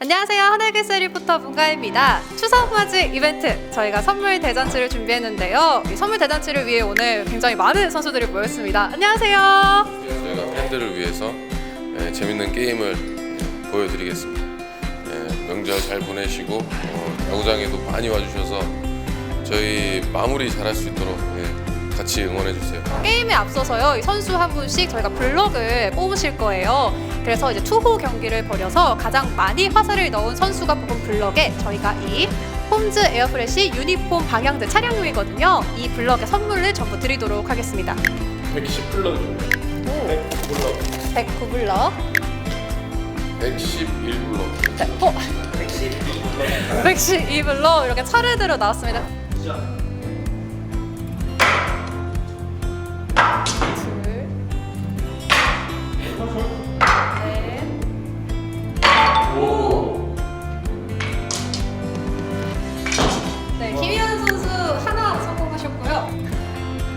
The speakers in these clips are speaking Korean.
안녕하세요. 하늘기스 리포터 문가입니다. 추석 맞이 이벤트 저희가 선물 대잔치를 준비했는데요. 이 선물 대잔치를 위해 오늘 굉장히 많은 선수들이 모였습니다. 안녕하세요. 저희가 팬들을 위해서 예, 재밌는 게임을 예, 보여드리겠습니다. 예, 명절 잘 보내시고 어, 야구장에도 많이 와주셔서 저희 마무리 잘할 수 있도록 예, 같이 응원해 주세요. 게임에 앞서서요. 이 선수 한 분씩 저희가 블럭을 뽑으실 거예요. 그래서 이제 투호 경기를 벌여서 가장 많이 화살을 넣은 선수가 뽑은 블럭에 저희가 이 홈즈 에어프레시 유니폼 방향제 차량용이거든요. 이 블럭의 선물을 전부 드리도록 하겠습니다. 110블럭 오, 109블럭. 111블록 어? 112블럭 이렇게 차례대로 나왔습니다. 둘, 네, 김희연 선수 하나 성공하셨고요.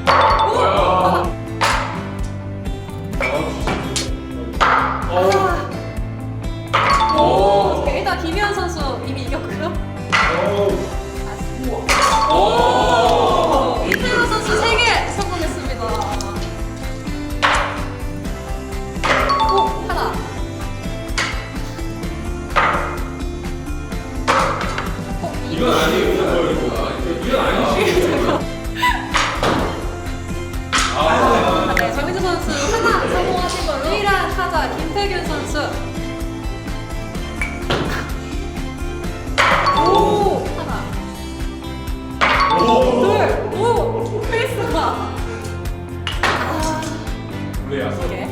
오! 하나. 아. 오, 오케이, 일단 김희연 선수 이미 이겼고요. 오! 어, 이건 아니에요. 이건 아니에요. 네, 정민주 선수 하나 성공하신 걸로 유일한 타자 김태균 선수 오 하나 둘 오 페이스가 그래야 개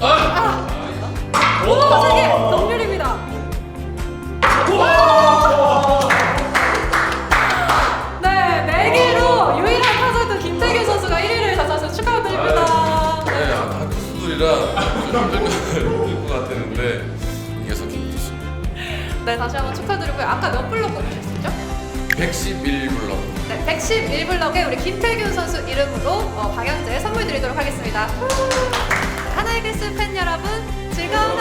아! 못올것 같았는데 이겨서 기쁘습니다. 네, 다시 한번 축하드리고요. 아까 몇 블럭 보내셨죠? 111블럭. 네, 111블럭에 우리 김태균 선수 이름으로 어, 방향제 선물 드리도록 하겠습니다. 하나의 글스 팬 여러분, 즐거운